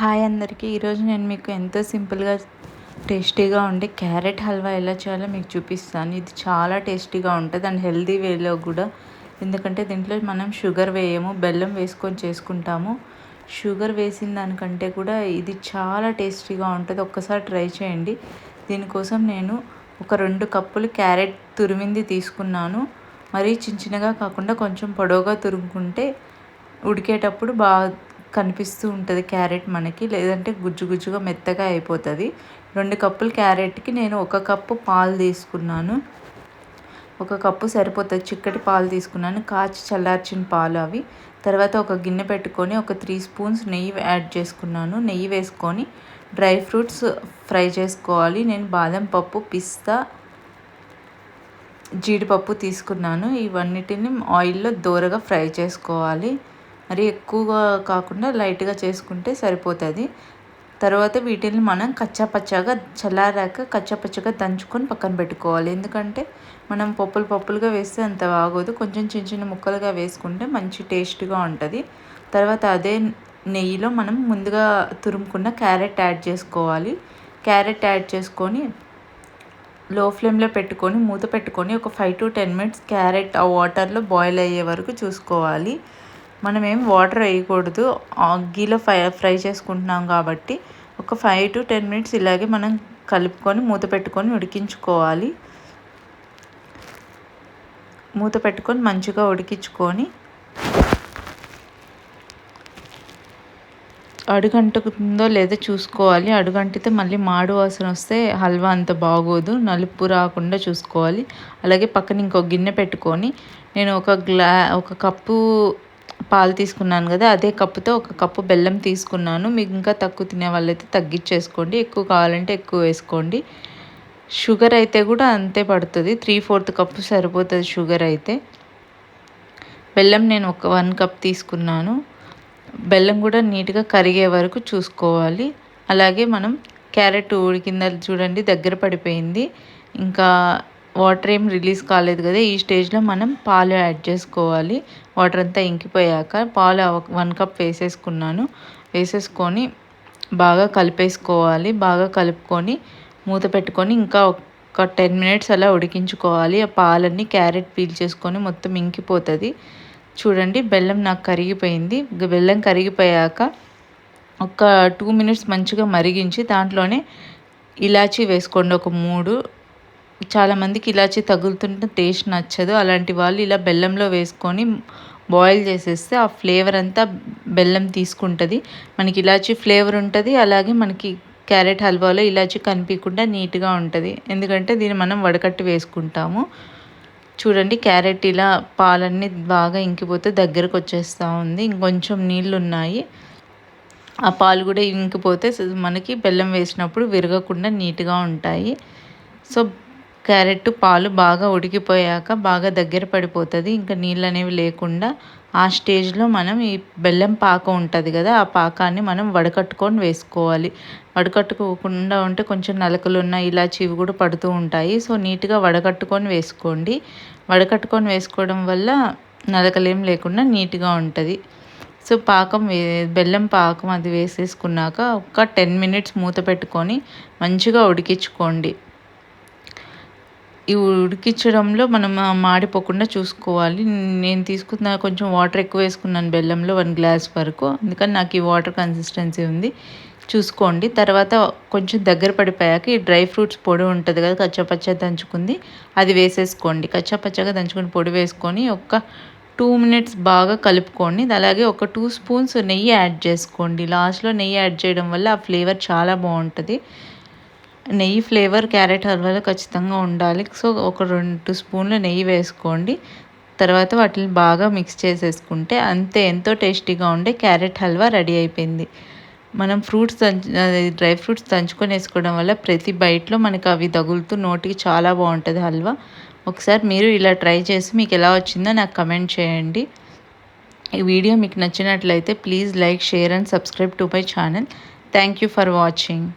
Hi అందరికీ. ఈరోజు నేను మీకు ఎంతో సింపుల్గా టేస్టీగా ఉండే క్యారెట్ హల్వా ఎలా చేయాలో మీకు చూపిస్తాను. ఇది చాలా టేస్టీగా ఉంటుంది అండ్ హెల్దీ వేలో కూడా. ఎందుకంటే దీంట్లో మనం షుగర్ వేయము బెల్లం వేసుకొని చేసుకుంటాము. షుగర్ వేసిన దానికంటే కూడా ఇది చాలా టేస్టీగా ఉంటుంది. ఒక్కసారి ట్రై చేయండి. దీనికోసం నేను ఒక రెండు కప్పులు క్యారెట్ తురిమింది తీసుకున్నాను. మరీ చిన్న చిన్నగా కాకుండా కొంచెం పొడవుగా తురుముకుంటే ఉడికేటప్పుడు బాగా కనిపిస్తూ ఉంటుంది క్యారెట్ మనకి లేదంటే గుజ్జు గుజ్జుగా మెత్తగా అయిపోతుంది. రెండు కప్పులు క్యారెట్కి నేను ఒక కప్పు పాలు తీసుకున్నాను. ఒక కప్పు సరిపోతుంది చిక్కటి పాలు తీసుకున్నాను. కాచి చల్లార్చిన పాలు అవి. తర్వాత ఒక గిన్నె పెట్టుకొని ఒక త్రీ స్పూన్స్ నెయ్యి యాడ్ చేసుకున్నాను. నెయ్యి వేసుకొని డ్రై ఫ్రూట్స్ ఫ్రై చేసుకోవాలి. నేను బాదం పప్పు పిస్తా జీడిపప్పు తీసుకున్నాను. ఇవన్నిటిని ఆయిల్లో దోరగా ఫ్రై చేసుకోవాలి. మరి ఎక్కువగా కాకుండా లైట్గా చేసుకుంటే సరిపోతుంది. తర్వాత వీటిని మనం కచ్చాపచ్చాగా చల్లారాక కచ్చాపచ్చగా దంచుకొని పక్కన పెట్టుకోవాలి. ఎందుకంటే మనం పప్పులు పప్పులుగా వేస్తే అంత బాగోదు. కొంచెం చిన్న చిన్న ముక్కలుగా వేసుకుంటే మంచి టేస్ట్గా ఉంటుంది. తర్వాత అదే నెయ్యిలో మనం ముందుగా తురుముకున్న క్యారెట్ యాడ్ చేసుకోవాలి. క్యారెట్ యాడ్ చేసుకొని లో ఫ్లేమ్లో పెట్టుకొని మూత పెట్టుకొని ఒక five to ten minutes carrot ఆ వాటర్లో బాయిల్ అయ్యే వరకు చూసుకోవాలి. మనం ఏం వాటర్ వేయకూడదు. గీలో ఫ్రై ఫ్రై చేసుకుంటున్నాం కాబట్టి ఒక ఫైవ్ టు టెన్ మినిట్స్ ఇలాగే మనం కలుపుకొని మూత పెట్టుకొని ఉడికించుకోవాలి. మూత పెట్టుకొని మంచిగా ఉడికించుకొని అడుగంటుకుందో లేదో చూసుకోవాలి. అడుగంటితే మళ్ళీ మాడు వాసన వస్తే హల్వా అంత బాగోదు. నలుపు రాకుండా చూసుకోవాలి. అలాగే పక్కన ఇంకో గిన్నె పెట్టుకొని నేను ఒక గ్లా ఒక కప్పు పాలు తీసుకున్నాను కదా అదే కప్పుతో ఒక కప్పు బెల్లం తీసుకున్నాను. మీకు ఇంకా తక్కువ తినే వాళ్ళైతే తగ్గించేసుకోండి. ఎక్కువ కావాలంటే ఎక్కువ వేసుకోండి. షుగర్ అయితే కూడా అంతే పడుతుంది. త్రీ ఫోర్త్ కప్పు సరిపోతుంది షుగర్ అయితే. బెల్లం నేను ఒక వన్ కప్ తీసుకున్నాను. బెల్లం కూడా నీట్గా కరిగే వరకు చూసుకోవాలి. అలాగే మనం క్యారెట్ ఉడికింద చూడండి దగ్గర పడిపోయింది. ఇంకా వాటర్ ఏం రిలీజ్ కాలేదు కదా ఈ స్టేజ్లో మనం పాలు యాడ్ చేసుకోవాలి. వాటర్ అంతా ఇంకిపోయాక పాలు వన్ కప్ వేసేసుకున్నాను. వేసేసుకొని బాగా కలిపేసుకోవాలి. బాగా కలుపుకొని మూత పెట్టుకొని ఇంకా ఒక టెన్ మినిట్స్ అలా ఉడికించుకోవాలి. ఆ పాలన్నీ క్యారెట్ పీల్ చేసుకొని మొత్తం ఇంకిపోతుంది. చూడండి బెల్లం నాకు కరిగిపోయింది. బెల్లం కరిగిపోయాక ఒక టూ మినిట్స్ మంచిగా మరిగించి దాంట్లోనే ఇలాచీ వేసుకోండి. ఒక మూడు చాలామందికి ఇలాచి తగులుతుంటే టేస్ట్ నచ్చదు. అలాంటి వాళ్ళు ఇలా బెల్లంలో వేసుకొని బాయిల్ చేసేస్తే ఆ ఫ్లేవర్ అంతా బెల్లం తీసుకుంటుంది. మనకి ఇలాచి ఫ్లేవర్ ఉంటుంది. అలాగే మనకి క్యారెట్ హల్వాలో ఇలాచి కనిపించకుండా నీట్గా ఉంటుంది. ఎందుకంటే దీన్ని మనం వడకట్టి వేసుకుంటాము. చూడండి క్యారెట్ ఇలా పాలన్నీ బాగా ఇంకిపోతే దగ్గరకు వచ్చేస్తూ ఉంది. ఇంకొంచెం నీళ్ళు ఉన్నాయి. ఆ పాలు కూడా ఇంకిపోతే మనకి బెల్లం వేసినప్పుడు విరగకుండా నీట్గా ఉంటాయి. సో క్యారెట్ పాలు బాగా ఉడికిపోయాక బాగా దగ్గర పడిపోతుంది. ఇంకా నీళ్ళు అనేవి లేకుండా ఆ స్టేజ్లో మనం ఈ బెల్లం పాక ఉంటుంది కదా ఆ పాకాన్ని మనం వడకట్టుకొని వేసుకోవాలి. వడకట్టుకోకుండా ఉంటే కొంచెం నలకలు ఉన్న ఇలా చివి కూడా పడుతూ ఉంటాయి. సో నీట్గా వడకట్టుకొని వేసుకోండి. వడకట్టుకొని వేసుకోవడం వల్ల నలకలేం లేకుండా నీట్గా ఉంటుంది. సో పాకం వే బెల్లం పాకం అది వేసేసుకున్నాక ఒక టెన్ మినిట్స్ మూత పెట్టుకొని మంచిగా ఉడికించుకోండి. ఇవి ఉడికించడంలో మనం మాడిపోకుండా చూసుకోవాలి. నేను తీసుకున్న కొంచెం వాటర్ ఎక్కువ వేసుకున్నాను బెల్లంలో వన్ గ్లాస్ వరకు. అందుకని నాకు ఈ వాటర్ కన్సిస్టెన్సీ ఉంది. చూసుకోండి. తర్వాత కొంచెం దగ్గర పడిపోయాక ఈ డ్రై ఫ్రూట్స్ పొడి ఉంటుంది కదా కచ్చాపచ్చ దంచుకుంది అది వేసేసుకోండి. కచ్చాపచ్చగా దంచుకుని పొడి వేసుకొని ఒక టూ మినిట్స్ బాగా కలుపుకోండి. అలాగే ఒక టూ స్పూన్స్ నెయ్యి యాడ్ చేసుకోండి. లాస్ట్లో నెయ్యి యాడ్ చేయడం వల్ల ఆ ఫ్లేవర్ చాలా బాగుంటుంది. నెయ్యి ఫ్లేవర్ క్యారెట్ హల్వాలో ఖచ్చితంగా ఉండాలి. సో ఒక రెండు స్పూన్లు నెయ్యి వేసుకోండి. తర్వాత వాటిని బాగా మిక్స్ చేసేసుకుంటే అంతే ఎంతో టేస్టీగా ఉండే క్యారెట్ హల్వా రెడీ అయిపోయింది. మనం ఫ్రూట్స్ డ్రై ఫ్రూట్స్ దంచుకొని వేసుకోవడం వల్ల ప్రతి బయటలో మనకు అవి తగులుతూ నోటికి చాలా బాగుంటుంది హల్వా. ఒకసారి మీరు ఇలా ట్రై చేసి మీకు ఎలా వచ్చిందో నాకు కమెంట్ చేయండి. ఈ వీడియో మీకు నచ్చినట్లయితే please like share and subscribe to my channel. Thank you for watching.